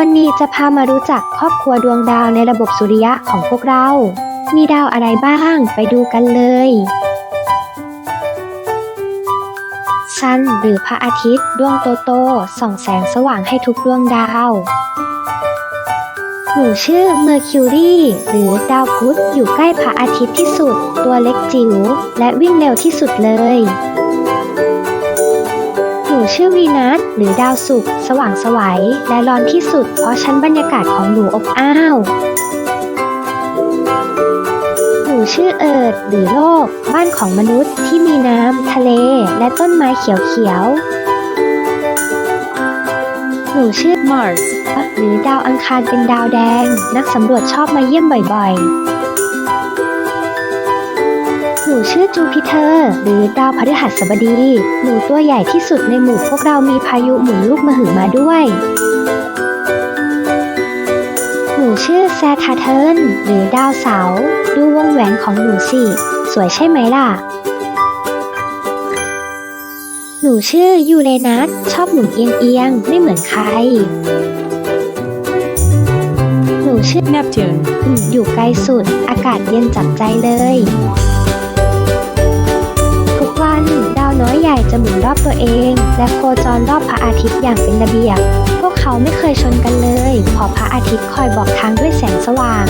วันนี้จะพามารู้จักครอบครัวดวงดาวในระบบสุริยะของพวกเรา มีดาวอะไรบ้างไปดูกันเลยซันหรือพระอาทิตย์ดวงโตโตส่องแสงสว่างให้ทุกดวงดาว หนูชื่อเมอร์คิวรีหรือดาวพุธอยู่ใกล้พระอาทิตย์ที่สุด ตัวเล็กจิ๋วและวิ่งเร็วที่สุดเลย ชื่อวีนัสหรือดาวศุกร์สว่างสวัยและร้อนที่สุด เพราะชั้นบรรยากาศของหนูอบอ้าวหนูชื่อเอิร์ดหรือโลก บ้านของมนุษย์ที่มีน้ำ ทะเล และต้นไม้เขียวๆหนูชื่อ Mars, หรือดาวอังคารเป็นดาวแดง นักสำรวจชอบมาเยี่ยมบ่อยๆ นูชื่อจูปิเตอร์ หรือดาวพฤหัสบดี หนูตัวใหญ่ที่สุดในหมู่พวกเรามีพายุหมุนลูกมหึมาด้วย หนูชื่อแซทาเทิร์นหรือดาวเสาร์ดูวงแหวนของหนูสิ สวยใช่ไหมล่ะ หนูชื่อยูเรนัสชอบหมุนเอียงๆ ไม่เหมือนใครหนูชื่อ Neptune, อืมอยู่ไกลสุด อากาศเย็นจับใจเลย จะหมุนรอบตัวเอง และโคจรรอบพระอาทิตย์อย่างเป็นระเบียบ พวกเขาไม่เคยชนกันเลยเพราะพระอาทิตย์คอยบอกทางด้วยแสงสว่าง